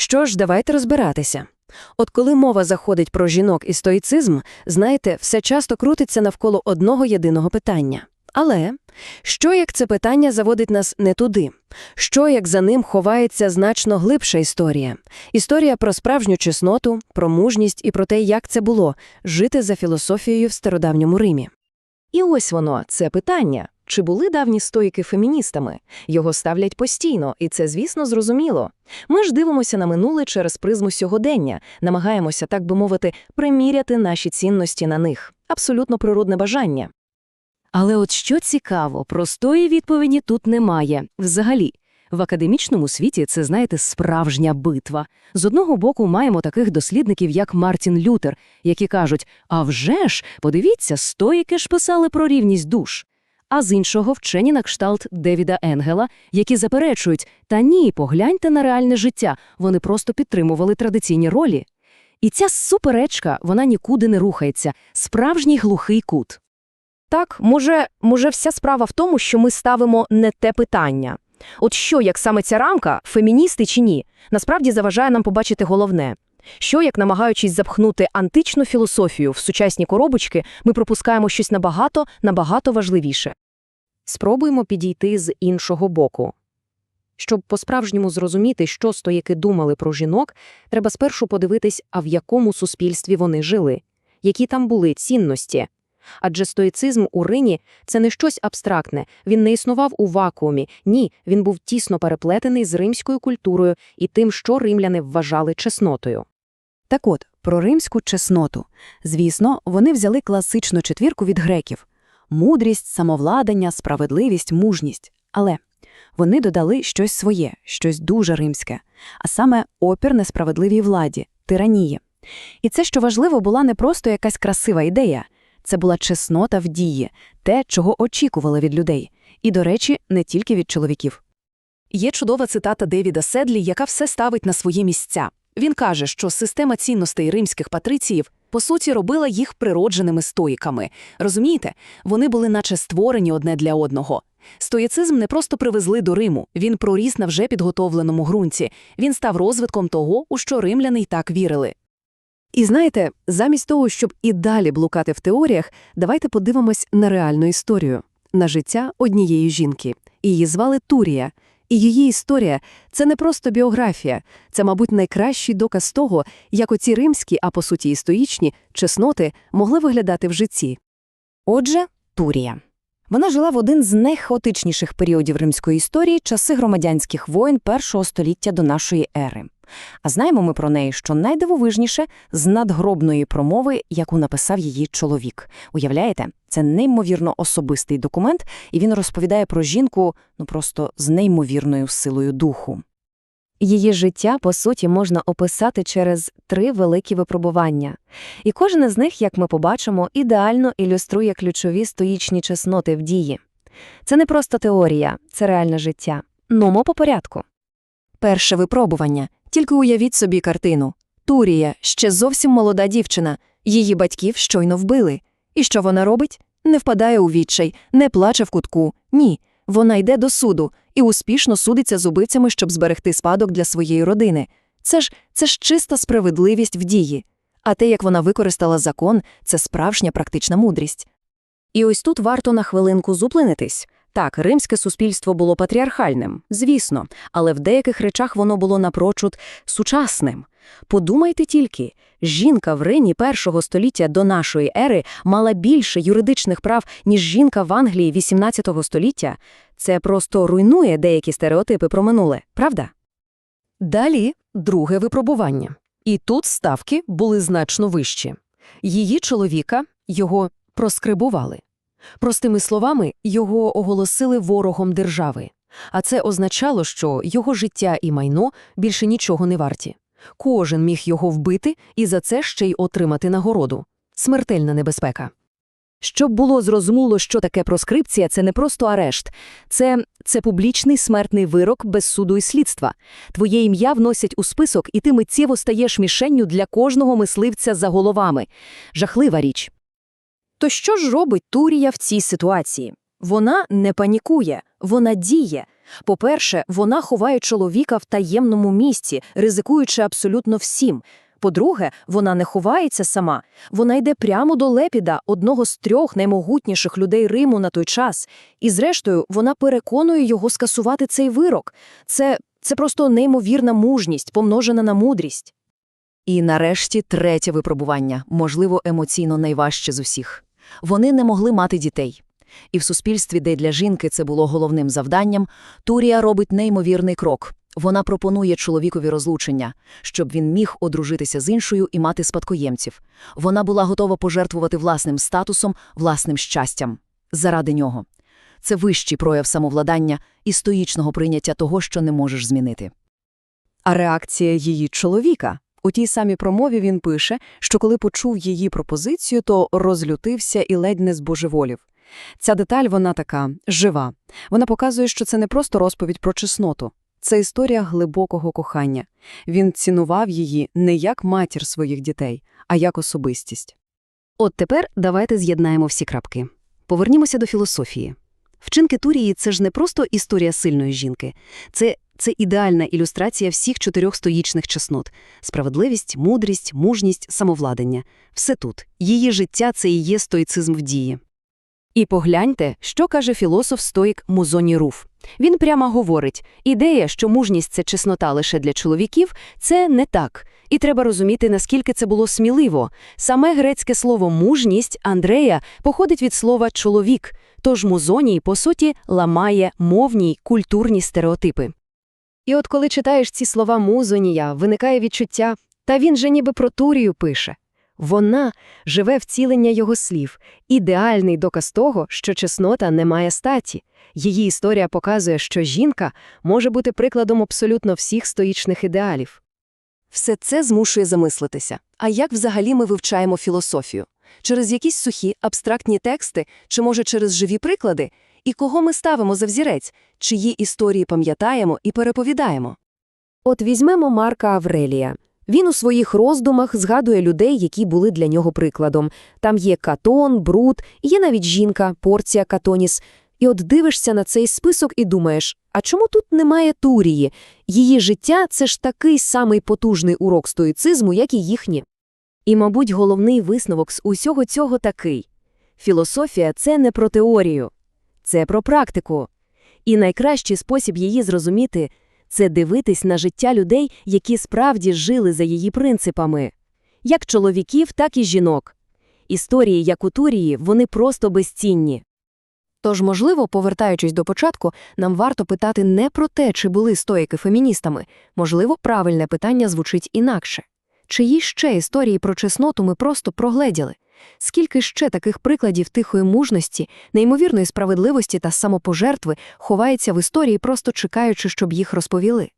Що ж, давайте розбиратися. От коли мова заходить про жінок і стоїцизм, знаєте, все часто крутиться навколо одного єдиного питання. Але що як це питання заводить нас не туди? Що як за ним ховається значно глибша історія? Історія про справжню чесноту, про мужність і про те, як це було жити за філософією в стародавньому Римі. І ось воно, це питання. Чи були давні стоїки феміністами? Його ставлять постійно, і це, звісно, зрозуміло. Ми ж дивимося на минуле через призму сьогодення, намагаємося, так би мовити, приміряти наші цінності на них. Абсолютно природне бажання. Але от що цікаво, простої відповіді тут немає. Взагалі, в академічному світі це, знаєте, справжня битва. З одного боку маємо таких дослідників, як Мартін Лютер, які кажуть, а вже ж, подивіться, стоїки ж писали про рівність душ. А з іншого вчені на кшталт Девіда Енгела, які заперечують, та ні, погляньте на реальне життя, вони просто підтримували традиційні ролі. І ця суперечка, вона нікуди не рухається, справжній глухий кут. Так, може, може, вся справа в тому, що ми ставимо не те питання. От що, як саме ця рамка, феміністи чи ні, насправді заважає нам побачити головне. Що, як намагаючись запхнути античну філософію в сучасні коробочки, ми пропускаємо щось набагато, набагато важливіше. Спробуємо підійти з іншого боку. Щоб по-справжньому зрозуміти, що стоїки думали про жінок, треба спершу подивитись, а в якому суспільстві вони жили, які там були цінності. Адже стоїцизм у Рині – це не щось абстрактне, він не існував у вакуумі, ні, він був тісно переплетений з римською культурою і тим, що римляни вважали чеснотою. Так от, про римську чесноту. Звісно, вони взяли класичну четвірку від греків – мудрість, самовладання, справедливість, мужність. Але вони додали щось своє, щось дуже римське, а саме опір несправедливій владі, тиранії. І це, що важливо, була не просто якась красива ідея – це була чеснота в дії, те, чого очікували від людей. І, до речі, не тільки від чоловіків. Є чудова цитата Девіда Седлі, яка все ставить на свої місця. Він каже, що система цінностей римських патриціїв по суті робила їх природженими стоїками. Розумієте, вони були наче створені одне для одного. Стоїцизм не просто привезли до Риму, він проріс на вже підготовленому ґрунті. Він став розвитком того, у що римляни й так вірили. І знаєте, замість того, щоб і далі блукати в теоріях, давайте подивимось на реальну історію, на життя однієї жінки. Її звали Турія. І її історія це не просто біографія, це, мабуть, найкращий доказ того, як оці римські, а по суті і чесноти могли виглядати в житті. Отже, Турія. Вона жила в один з найхаотичніших періодів римської історії часи громадянських воєн першого століття до нашої ери. А знаємо ми про неї, що найдивовижніше з надгробної промови, яку написав її чоловік. Уявляєте, це неймовірно особистий документ, і він розповідає про жінку ну просто з неймовірною силою духу. Її життя, по суті, можна описати через три великі випробування. І кожен із них, як ми побачимо, ідеально ілюструє ключові стоїчні чесноти в дії. Це не просто теорія, це реальне життя. Нумо по порядку. Перше випробування. Тільки уявіть собі картину. Турія, ще зовсім молода дівчина, її батьків щойно вбили. І що вона робить? Не впадає у відчай, не плаче в кутку. Ні. Вона йде до суду і успішно судиться з убивцями, щоб зберегти спадок для своєї родини. Це ж це ж чиста справедливість в дії. А те, як вона використала закон, це справжня практична мудрість. І ось тут варто на хвилинку зупинитись. Так, римське суспільство було патріархальним, звісно, але в деяких речах воно було напрочуд сучасним. Подумайте тільки, жінка в Римі першого століття до нашої ери мала більше юридичних прав, ніж жінка в Англії XVIII століття. Це просто руйнує деякі стереотипи про минуле, правда? Далі друге випробування. І тут ставки були значно вищі. Її чоловіка його проскрибували. Простими словами, його оголосили ворогом держави. А це означало, що його життя і майно більше нічого не варті. Кожен міг його вбити і за це ще й отримати нагороду. Смертельна небезпека. Щоб було зрозуміло, що таке проскрипція, це не просто арешт, це, це публічний смертний вирок без суду і слідства. Твоє ім'я вносять у список, і ти миттєво стаєш мішенню для кожного мисливця за головами. Жахлива річ. То що ж робить Турія в цій ситуації? Вона не панікує, вона діє. По-перше, вона ховає чоловіка в таємному місці, ризикуючи абсолютно всім. По-друге, вона не ховається сама. Вона йде прямо до Лепіда, одного з трьох наймогутніших людей Риму на той час. І зрештою, вона переконує його скасувати цей вирок. Це, це просто неймовірна мужність, помножена на мудрість. І нарешті третє випробування, можливо, емоційно найважче з усіх. Вони не могли мати дітей. І в суспільстві, де для жінки це було головним завданням, Турія робить неймовірний крок. Вона пропонує чоловікові розлучення, щоб він міг одружитися з іншою і мати спадкоємців. Вона була готова пожертвувати власним статусом, власним щастям. Заради нього. Це вищий прояв самовладання і стоїчного прийняття того, що не можеш змінити. А реакція її чоловіка? У тій самій промові він пише, що коли почув її пропозицію, то розлютився і ледь не збожеволів. Ця деталь, вона така, жива. Вона показує, що це не просто розповідь про чесноту. Це історія глибокого кохання. Він цінував її не як матір своїх дітей, а як особистість. От тепер давайте з'єднаємо всі крапки. Повернімося до філософії. Вчинки Турії – це ж не просто історія сильної жінки. Це, це ідеальна ілюстрація всіх чотирьох стоїчних чеснот – справедливість, мудрість, мужність, самовладання. Все тут. Її життя – це і є стоїцизм в дії. І погляньте, що каже філософ-стоїк Музоні Руф. Він прямо говорить, ідея, що мужність – це чеснота лише для чоловіків – це не так. І треба розуміти, наскільки це було сміливо. Саме грецьке слово «мужність» Андрея походить від слова «чоловік», тож Музоній, по суті, ламає мовні й культурні стереотипи. І от коли читаєш ці слова Музонія, виникає відчуття, та він же ніби про Турію пише. Вона – живе втілення його слів, ідеальний доказ того, що чеснота не має статі. Її історія показує, що жінка може бути прикладом абсолютно всіх стоїчних ідеалів. Все це змушує замислитися. А як взагалі ми вивчаємо філософію? Через якісь сухі, абстрактні тексти, чи, може, через живі приклади? І кого ми ставимо за взірець? Чиї історії пам'ятаємо і переповідаємо? От візьмемо Марка Аврелія. Він у своїх роздумах згадує людей, які були для нього прикладом. Там є Катон, Брут, є навіть жінка, Порція Катоніс. І от дивишся на цей список і думаєш, а чому тут немає Турії? Її життя – це ж такий самий потужний урок стоїцизму, як і їхні. І, мабуть, головний висновок з усього цього такий. Філософія – це не про теорію, це про практику. І найкращий спосіб її зрозуміти – це дивитись на життя людей, які справді жили за її принципами. Як чоловіків, так і жінок. Історії, як у Турії, вони просто безцінні. Тож, можливо, повертаючись до початку, нам варто питати не про те, чи були стоїки феміністами. Можливо, правильне питання звучить інакше. Чиї ще історії про чесноту ми просто прогледіли? Скільки ще таких прикладів тихої мужності, неймовірної справедливості та самопожертви ховається в історії, просто чекаючи, щоб їх розповіли?